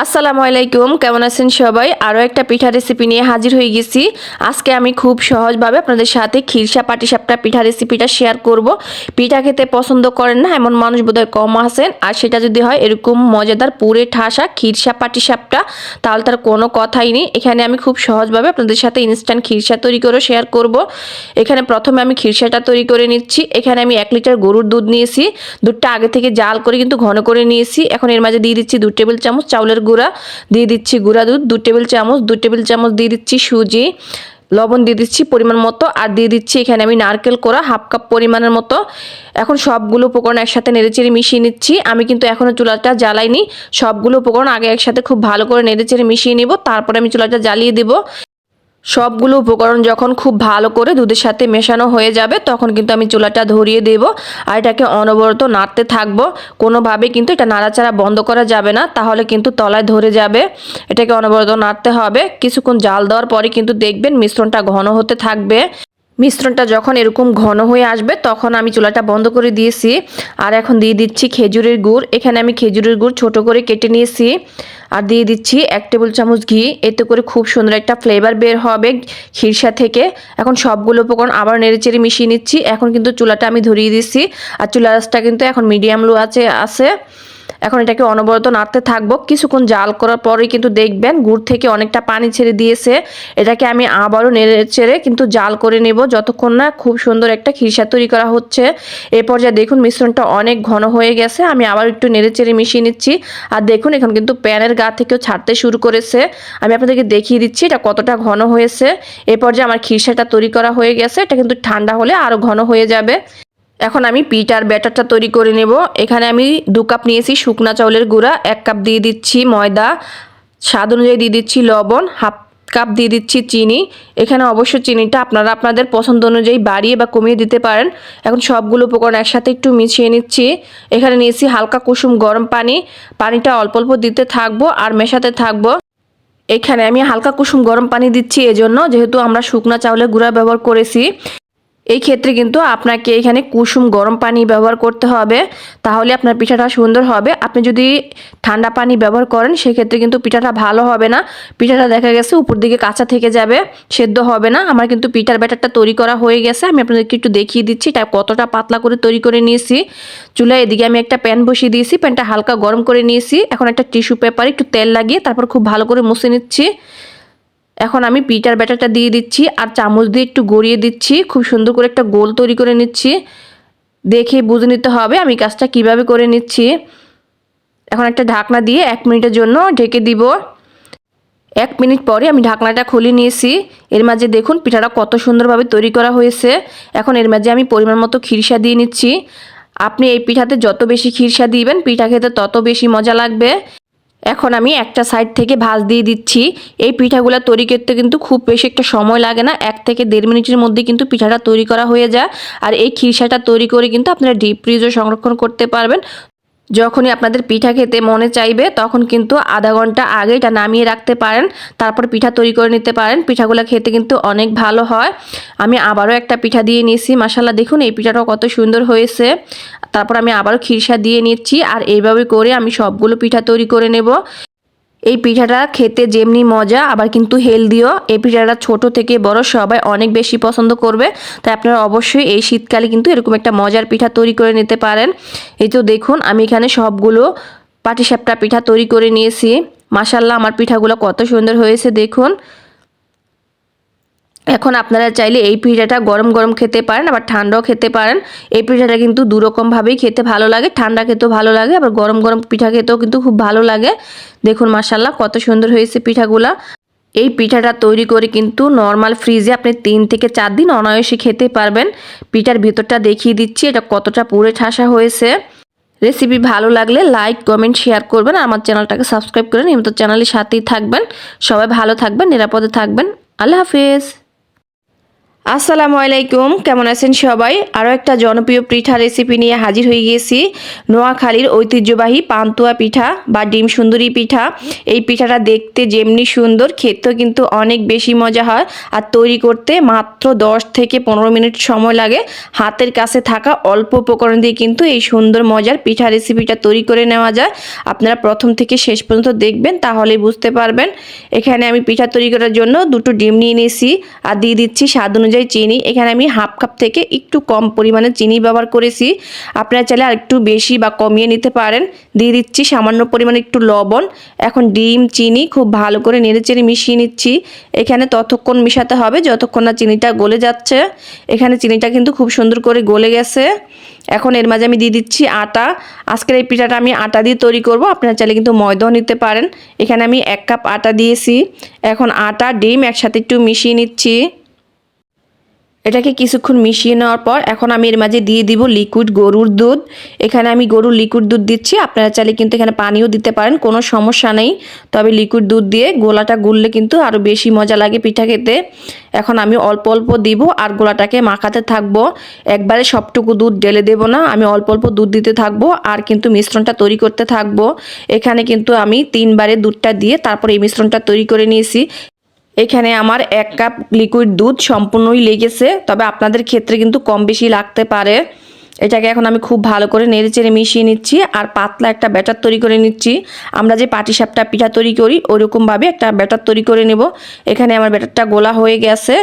আসসালামু আলাইকুম, কেমন আছেন সবাই? আরও একটা পিঠা রেসিপি নিয়ে হাজির হয়ে গেছি। আজকে আমি খুব সহজভাবে আপনাদের সাথে খিরসা পাটিসাপটা পিঠা রেসিপিটা শেয়ার করব। পিঠা খেতে পছন্দ করেন না, এমন মানুষ বোধহয় কম আছেন। আর সেটা যদি হয়, এরকম মজাদার পুরে ঠাসা খিরসা পাটিসাপটা, তাহলে তার কোনো কথাই নেই। এখানে আমি খুব সহজভাবে আপনাদের সাথে ইনস্ট্যান্ট খিরসা তৈরি করে শেয়ার করব। এখানে প্রথমে আমি খিরসাটা তৈরি করে নিচ্ছি। এখানে আমি এক লিটার গরুর দুধ নিয়েছি। দুধটা আগে থেকে জাল করে কিন্তু ঘন করে নিয়েছি। এখন এর মাঝে দিয়ে দিচ্ছি দু টেবিল চামচ চাউলের গুঁড়া দিয়ে দিচ্ছি গুঁড়া দুধ, দু টেবিল চামচ, দু টেবিল চামচ দিয়ে দিচ্ছি সুজি, লবণ দিয়ে দিচ্ছি পরিমাণ মতো, আর দিয়ে দিচ্ছি এখানে আমি নারকেল করা হাফ কাপ পরিমাণের মতো। এখন সবগুলো উপকরণ একসাথে নেড়েচেড়ে মিশিয়ে নিচ্ছি। আমি কিন্তু এখনও চুলাটা জ্বালাইনি। সবগুলো উপকরণ আগে একসাথে খুব ভালো করে নেড়েচেড়ে মিশিয়ে নিব। তারপরে আমি চুলাটা জ্বালিয়ে দেবো। সবগুলো উপকরণ যখন খুব ভালো করে দুধের সাথে মেশানো হয়ে যাবে, তখন কিন্তু আমি চুলাটা ধরিয়ে দেব আর এটাকে অনবরত নাড়তে থাকব। কোনোভাবে কিন্তু এটা নাড়াচাড়া বন্ধ করা যাবে না, তাহলে কিন্তু তলায় ধরে যাবে। এটাকে অনবরত নাড়তে হবে। কিছুক্ষণ জাল দেওয়ার পরে কিন্তু দেখবেন মিশ্রণটা ঘন হতে থাকবে। মিশ্রণটা যখন এরকম ঘন হয়ে আসবে, তখন আমি চুলাটা বন্ধ করে দিয়েছি। আর এখন দিয়ে দিচ্ছি খেজুরের গুড়। এখানে আমি খেজুরের গুড় ছোট করে কেটে নিয়েছি। আর দিয়ে দিচ্ছি এক টেবিল চামচ ঘি। এতে করে খুব সুন্দর একটা ফ্লেভার বের হবে খিরসা থেকে। এখন সবগুলো উপকরণ আবার নেড়েচেড়ে মিশিয়ে নিচ্ছি। এখন কিন্তু চুলাটা আমি ধরিয়ে দিচ্ছি। আর চুলাটা কিন্তু এখন মিডিয়াম লো আছে আছে। এখন এটাকে অনবরত নাড়তে থাকব। কিছুক্ষণ জাল করার পরেই কিন্তু দেখবেন গুড় থেকে অনেকটা পানি ছেড়ে দিয়েছে। এটাকে আমি আবারও নেড়ে চেড়ে কিন্তু জাল করে নেব। যতক্ষণ না খুব সুন্দর একটা খিরসা তৈরি করা হচ্ছে। এ পর্যায়ে দেখুন মিশ্রণটা অনেক ঘন হয়ে গেছে। আমি আবার একটু নেড়ে চেড়ে মিশিয়ে নিচ্ছি। আর দেখুন এখন কিন্তু প্যানের গা থেকেও ছাড়তে শুরু করেছে। আমি আপনাদেরকে দেখিয়ে দিচ্ছি এটা কতটা ঘন হয়েছে। এ পর্যায়ে আমার খিরসাটা তৈরি করা হয়ে গেছে। এটা কিন্তু ঠান্ডা হলে আরও ঘন হয়ে যাবে। এখন আমি পিঠার ব্যাটারটা তৈরি করে নেব। এখানে আমি দু কাপ নিয়েছি শুকনা চাউলের গুঁড়া, এক কাপ দিয়ে দিচ্ছি ময়দা, স্বাদ অনুযায়ী দিয়ে দিচ্ছি লবণ, হাফ কাপ দিয়ে দিচ্ছি চিনি। এখানে অবশ্য চিনিটা আপনারা আপনাদের পছন্দ অনুযায়ী বাড়িয়ে বা কমিয়ে দিতে পারেন। এখন সবগুলো উপকরণ একসাথে একটু মিশিয়ে নিচ্ছি। এখানে নিয়েছি হালকা কুসুম গরম পানি। পানিটা অল্প অল্প দিতে থাকব আর মেশাতে থাকব। এখানে আমি হালকা কুসুম গরম পানি দিচ্ছি এজন্য, যেহেতু আমরা শুকনা চাউলের গুঁড়া ব্যবহার করেছি। এই ক্ষেত্রে কিন্তু আপনাকে এখানে কুসুম গরম পানি ব্যবহার করতে হবে। তাহলে আপনার পিঠাটা সুন্দর হবে। আপনি যদি ঠান্ডা পানি ব্যবহার করেন, সেক্ষেত্রে কিন্তু পিঠাটা ভালো হবে না। পিঠাটা দেখা গেছে উপর দিকে কাঁচা থেকে যাবে, সেদ্ধ হবে না। আমার কিন্তু পিঠার ব্যাটারটা তৈরি করা হয়ে গেছে। আমি আপনাদেরকে একটু দেখিয়ে দিচ্ছি, এটা কতটা পাতলা করে তৈরি করে নিয়েছি। চুলায় এদিকে আমি একটা প্যান বসিয়ে দিয়েছি, প্যানটা হালকা গরম করে নিয়েছি। এখন একটা টিস্যু পেপারে একটু তেল লাগিয়ে তারপর খুব ভালো করে মুছে নিচ্ছি। এখন আমি পিঠার ব্যাটারটা দিয়ে দিচ্ছি আর চামচ দিয়ে একটু গড়িয়ে দিচ্ছি। খুব সুন্দর করে একটা গোল তৈরি করে নিচ্ছি। দেখে বুঝে নিতে হবে আমি কাজটা কীভাবে করে নিচ্ছি। এখন একটা ঢাকনা দিয়ে এক মিনিটের জন্য ঢেকে দিব। এক মিনিট পরে আমি ঢাকনাটা খুলে নিয়েছি। এর মাঝে দেখুন পিঠাটা কত সুন্দরভাবে তৈরি করা হয়েছে। এখন এর মাঝে আমি পরিমাণ মতো খিরসা দিয়ে নিচ্ছি। আপনি এই পিঠাতে যত বেশি খিরসা দিবেন, পিঠা খেতে তত বেশি মজা লাগবে। এখন আমি একটা সাইড থেকে ভাজ দিয়ে দিচ্ছি। এই পিঠাগুলো তৈরি করতে কিন্তু খুব বেশি একটা সময় লাগে না। এক থেকে দেড় মিনিটের মধ্যে কিন্তু পিঠাটা তৈরি করা হয়ে যায়। আর এই খিরসাটা তৈরি করে কিন্তু আপনারা ডিপ ফ্রিজও সংরক্ষণ করতে পারবেন। যখনই আপনাদের পিঠা খেতে মনে চাইবে, তখন কিন্তু আধা ঘণ্টা আগে এটা নামিয়ে রাখতে পারেন, তারপর পিঠা তৈরি করে নিতে পারেন। পিঠাগুলো খেতে কিন্তু অনেক ভালো হয়। আমি আবারও একটা পিঠা দিয়ে নিয়েছি মাসাল্লাহ দেখুন এই পিঠাটাও কত সুন্দর হয়েছে। তারপর আমি আবারও খিরসা দিয়ে নিচ্ছি, আর এইভাবে করে আমি সবগুলো পিঠা তৈরি করে নেব। এই পিঠাটা খেতে যেমনি মজা, আবার কিন্তু হেলদিও। এই পিঠাটা ছোট থেকে বড় সবাই অনেক বেশি পছন্দ করবে। তাই আপনারা অবশ্যই এই শীতকালে কিন্তু এরকম একটা মজার পিঠা তৈরি করে নিতে পারেন। এই তো দেখুন, আমি এখানে সবগুলো পাটিসাপটা পিঠা তৈরি করে নিয়েছি। মাসাল্লাহ আমার পিঠাগুলো কত সুন্দর হয়েছে, দেখুন। এখন আপনারা চাইলে এই পিঠাটা গরম গরম খেতে পারেন, আবার ঠান্ডাও খেতে পারেন। এই পিঠাটা কিন্তু দুরকমভাবেই খেতে ভালো লাগে, ঠান্ডা খেতেও ভালো লাগে, আবার গরম গরম পিঠা খেতেও কিন্তু খুব ভালো লাগে। দেখুন মাসাল্লাহ কত সুন্দর হয়েছে পিঠাগুলা। এই পিঠাটা তৈরি করে কিন্তু নর্মাল ফ্রিজে আপনি তিন থেকে চার দিন অনায়াসে খেতে পারবেন। পিঠার ভিতরটা দেখিয়ে দিচ্ছি, এটা কতটা পুরে ঠাসা হয়েছে। রেসিপি ভালো লাগলে লাইক, কমেন্ট, শেয়ার করবেন আমার চ্যানেলটাকে সাবস্ক্রাইব করে নিয়মিত চ্যানেলের সাথেই থাকবেন। সবাই ভালো থাকবেন, নিরাপদে থাকবেন। আল্লাহ হাফিজ। আসসালামু আলাইকুম, কেমন আছেন সবাই? আরও একটা জনপ্রিয় পিঠা রেসিপি নিয়ে হাজির হয়ে গিয়েছি। নোয়াখালীর ঐতিহ্যবাহী পান্তুয়া পিঠা বা ডিম সুন্দরী পিঠা। এই পিঠাটা দেখতে যেমনি সুন্দর, খেতেও কিন্তু অনেক বেশি মজা হয়। আর তৈরি করতে মাত্র 10 থেকে পনেরো মিনিট সময় লাগে। হাতের কাছে থাকা অল্প উপকরণ দিয়ে কিন্তু এই সুন্দর মজার পিঠা রেসিপিটা তৈরি করে নেওয়া যায়। আপনারা প্রথম থেকে শেষ পর্যন্ত দেখবেন, তাহলেই বুঝতে পারবেন। এখানে আমি পিঠা তৈরি করার জন্য দুটো ডিম নিয়ে নিয়েছি। আর দিয়ে দিচ্ছি স্বাদ অনুযায়ী চিনি। এখানে আমি হাফ কাপ থেকে একটু কম পরিমাণে চিনি ব্যবহার করেছি। আপনারা চাইলে আর একটু বেশি বা কমিয়ে নিতে পারেন। দিয়ে দিচ্ছি সামান্য পরিমাণে একটু লবণ। এখন ডিম, চিনি খুব ভালো করে নেড়ে চেড়ে মিশিয়ে নিচ্ছি। এখানে ততক্ষণ মিশাতে হবে যতক্ষণ না চিনিটা গলে যাচ্ছে। এখানে চিনিটা কিন্তু খুব সুন্দর করে গলে গেছে। এখন এর মাঝে আমি দিয়ে দিচ্ছি আটা। আজকের এই পিঠাটা আমি আটা দিয়ে তৈরি করব। আপনারা চাইলে কিন্তু ময়দাও নিতে পারেন। এখানে আমি এক কাপ আটা দিয়েছি। এখন আটা, ডিম একসাথে একটু মিশিয়ে নিচ্ছি। এটাকে কিছুক্ষণ মিশিয়ে নেওয়ার পর এখন আমি এর মাঝে দিয়ে দিব লিকুইড গরুর দুধ। এখানে আমি গরুর লিকুইড দুধ দিচ্ছি। আপনারা চাইলে কিন্তু এখানে পানিও দিতে পারেন, কোনো সমস্যা নেই। তবে লিকুইড দুধ দিয়ে গোলাটা গুললে কিন্তু আরও বেশি মজা লাগে পিঠা খেতে। এখন আমি অল্প অল্প দিব আর গোলাটাকে মাখাতে থাকব। একবারে সবটুকু দুধ ঢেলে দেবো না, আমি অল্প অল্প দুধ দিতে থাকব আর কিন্তু মিশ্রণটা তৈরি করতে থাকব। এখানে কিন্তু আমি তিনবারে দুধটা দিয়ে তারপর এই মিশ্রণটা তৈরি করে নিয়েছি। এখানে আমার এক কাপ লিকুইড দুধ সম্পূর্ণই লেগেছে, তবে আপনাদের ক্ষেত্রে কিন্তু কম বেশি লাগতে পারে। এটাকে এখন আমি খুব ভালো করে নেড়ে চেড়ে মিশিয়ে নিচ্ছি আর পাতলা একটা ব্যাটার তৈরি করে নিচ্ছি। আমরা যে পাটিসাপটা পিঠা তৈরি করি ওইরকমভাবে একটা ব্যাটার তৈরি করে নেব। এখানে আমার ব্যাটারটা গোলা হয়ে গেছে।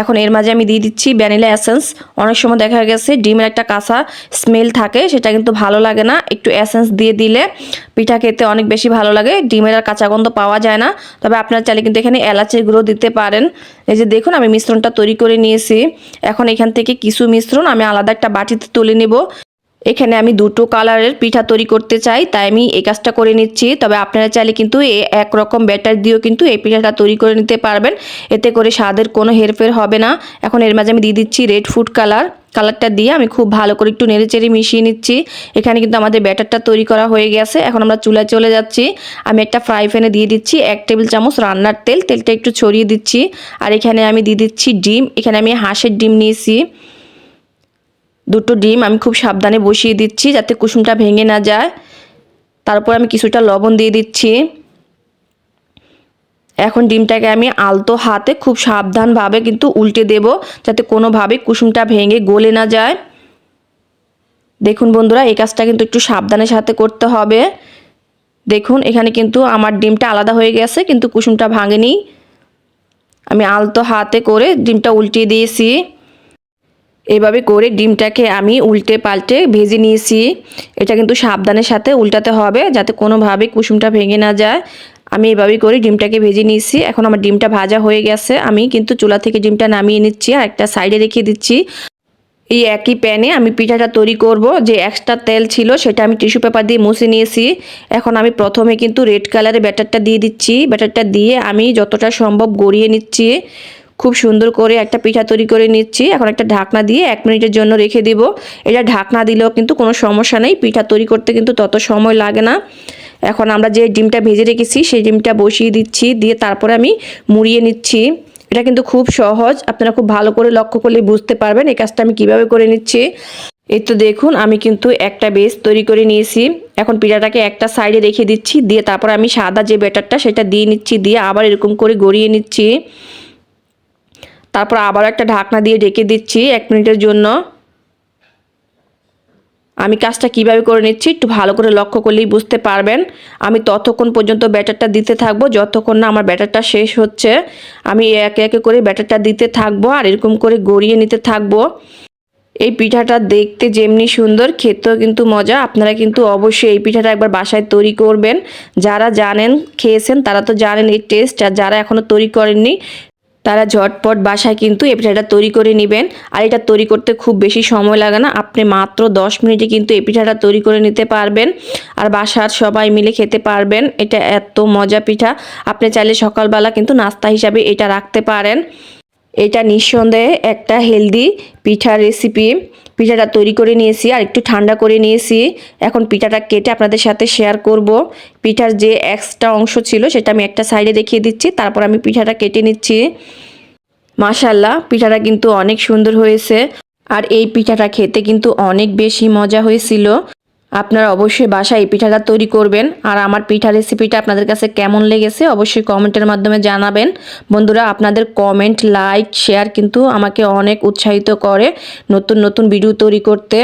এখন এর মাঝে আমি দিয়ে দিচ্ছি ভ্যানিলা অ্যাসেন্স অনেক সময় দেখা গেছে ডিমের একটা কাঁচা স্মেল থাকে, সেটা কিন্তু ভালো লাগে না। একটু অ্যাসেন্স দিয়ে দিলে পিঠা খেতে অনেক বেশি ভালো লাগে। ডিমের আর কাঁচা গন্ধ পাওয়া যায় না। তবে আপনারা চাইলে কিন্তু এখানে এলাচের গুঁড়ো দিতে পারেন। এই যে দেখুন, আমি মিশ্রণটা তৈরি করে নিয়েছি। এখন এখান থেকে কিছু মিশ্রণ আমি আলাদা একটা বাটিতে তুলে নেব। এখানে আমি দুটো কালারের পিঠা তৈরি করতে চাই, তাই আমি এই কাজটা করে নিচ্ছি। তবে আপনারা চাইলে কিন্তু এই একরকম ব্যাটার দিয়েও কিন্তু এই পিঠাটা তৈরি করে নিতে পারবেন। এতে করে স্বাদের কোনো হেরফের হবে না। এখন এর মাঝে আমি দিয়ে দিচ্ছি রেড ফুড কালার কালারটা দিয়ে আমি খুব ভালো করে একটু নেড়ে চেড়ে মিশিয়ে নিচ্ছি। এখানে কিন্তু আমাদের ব্যাটারটা তৈরি করা হয়ে গেছে। এখন আমরা চুলায় চলে যাচ্ছি। আমি একটা ফ্রাই প্যানে দিয়ে দিচ্ছি এক টেবিল চামচ রান্নার তেল। তেলটা একটু ছড়িয়ে দিচ্ছি। আর এখানে আমি দিয়ে দিচ্ছি ডিম। এখানে আমি হাঁসের ডিম নিয়েছি। দুটো ডিম আমি খুব সাবধানে বসিয়ে দিচ্ছি যাতে কুসুমটা ভেঙে না যায়। তারপর আমি কিছুটা লবণ দিয়ে দিচ্ছি। এখন ডিমটাকে আমি আলতো হাতে খুব সাবধানভাবে কিন্তু উল্টে দেব যাতে কোনোভাবে কুসুমটা ভেঙে গলে না যায়। দেখুন বন্ধুরা, এই কাজটা কিন্তু একটু সাবধানের সাথে করতে হবে। দেখুন, এখানে কিন্তু আমার ডিমটা আলাদা হয়ে গেছে, কিন্তু কুসুমটা ভাঙেনি। আমি আলতো হাতে করে ডিমটা উল্টিয়ে দিয়েছি। এভাবে করে ডিমটাকে আমি উল্টে পাল্টে ভেজে নিয়েছি। এটা কিন্তু সাবধানের সাথে উল্টাতে হবে যাতে কোনোভাবে কুসুমটা ভেঙে না যায়। আমি এভাবেই করে ডিমটাকে ভেজে নিয়েছি। এখন আমার ডিমটা ভাজা হয়ে গেছে। আমি কিন্তু চুলা থেকে ডিমটা নামিয়ে নিচ্ছি আর একটা সাইডে রেখে দিচ্ছি। এই একই প্যানে আমি পিঠাটা তৈরি করব। যে এক্সট্রা তেল ছিল সেটা আমি টিস্যু পেপার দিয়ে মুছে নিয়েছি। এখন আমি প্রথমে কিন্তু রেড কালারের ব্যাটারটা দিয়ে দিচ্ছি। ব্যাটারটা দিয়ে আমি যতটা সম্ভব গড়িয়ে নিচ্ছি। খুব সুন্দর করে একটা পিঠা তৈরি করে নিচ্ছি। এখন একটা ঢাকনা দিয়ে এক মিনিটের জন্য রেখে দিব। এটা ঢাকনা দিলেও কিন্তু কোনো সমস্যা নেই। পিঠা তৈরি করতে কিন্তু তত সময় লাগে না। এখন আমরা যে ডিমটা ভেজে রেখেছি, সেই ডিমটা বসিয়ে দিচ্ছি। দিয়ে তারপরে আমি মুড়িয়ে নিচ্ছি। এটা কিন্তু খুব সহজ। আপনারা খুব ভালো করে লক্ষ্য করলে বুঝতে পারবেন এই কাজটা আমি কীভাবে করে নিচ্ছি। এই তো দেখুন, আমি কিন্তু একটা বেস তৈরি করে নিয়েছি। এখন পিঠাটাকে একটা সাইডে রেখে দিচ্ছি। দিয়ে তারপর আমি সাদা যে ব্যাটারটা, সেটা দিয়ে নিচ্ছি। দিয়ে আবার এরকম করে গড়িয়ে নিচ্ছি। তারপর আবার একটা ঢাকনা দিয়ে ঢেকে দিচ্ছি এক মিনিটের জন্য। আমি কাজটা কীভাবে করে নিচ্ছি একটু ভালো করে লক্ষ্য করলেই বুঝতে পারবেন। আমি ততক্ষণ পর্যন্ত ব্যাটারটা দিতে থাকব, যতক্ষণ না আমার ব্যাটারটা শেষ হচ্ছে, আমি একে একে করে ব্যাটারটা দিতে থাকব আর এরকম করে গড়িয়ে নিতে থাকব। এই পিঠাটা দেখতে যেমনি সুন্দর, খেতেও কিন্তু মজা। আপনারা কিন্তু অবশ্যই এই পিঠাটা একবার বাসায় তৈরি করবেন। যারা জানেন, খেয়েছেন, তারা তো জানেন এই টেস্ট আর যারা এখনও তৈরি করেননি তারা ঝটপট বাসায় কিন্তু এই পিঠাটা তৈরি করে নেবেন। আর এটা তৈরি করতে খুব বেশি সময় লাগে না। আপনি মাত্র দশ মিনিটে কিন্তু এই পিঠাটা তৈরি করে নিতে পারবেন। আর বাসার সবাই মিলে খেতে পারবেন। এটা এত মজা পিঠা। আপনি চাইলে সকালবেলা কিন্তু নাস্তা হিসাবে এটা রাখতে পারেন। এটা নিঃসন্দেহে একটা হেলদি পিঠা রেসিপি পিঠাটা তৈরি করে নিয়েছি আর একটু ঠান্ডা করে নিয়েছি। এখন পিঠাটা কেটে আপনাদের সাথে শেয়ার করব। পিঠার যে এক্সট্রা অংশ ছিল সেটা আমি একটা সাইডে দেখিয়ে দিচ্ছি, তারপর আমি পিঠাটা কেটে নিচ্ছি। মাশাল্লাহ পিঠাটা কিন্তু অনেক সুন্দর হয়েছে। আর এই পিঠাটা খেতে কিন্তু অনেক বেশি মজা হয়েছিল। আপনারা অবশ্যই বাসায় এই পিঠাটা তৈরি করবেন। আর আমার পিঠা রেসিপিটা আপনাদের কাছে কেমন লেগেছে অবশ্যই কমেন্টের মাধ্যমে জানাবেন। বন্ধুরা, আপনাদের কমেন্ট লাইক শেয়ার কিন্তু আমাকে অনেক উৎসাহিত করে নতুন নতুন ভিডিও তৈরি করতে।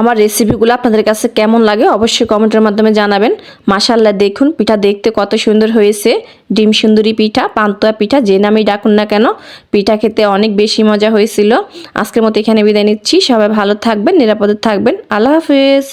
আমার রেসিপিগুলো আপনাদের কাছে কেমন লাগে অবশ্যই কমেন্টের মাধ্যমে জানাবেন। মাসাল্লাহ দেখুন পিঠা দেখতে কত সুন্দর হয়েছে। ডিম সুন্দরী পিঠা, পান্তুয়া পিঠা, যে নামেই ডাকুন না কেন, পিঠা খেতে অনেক বেশি মজা হয়েছিল। আজকের মতো এখানে বিদায় নিচ্ছি। সবাই ভালো থাকবেন, নিরাপদে থাকবেন। আল্লাহ হাফেজ।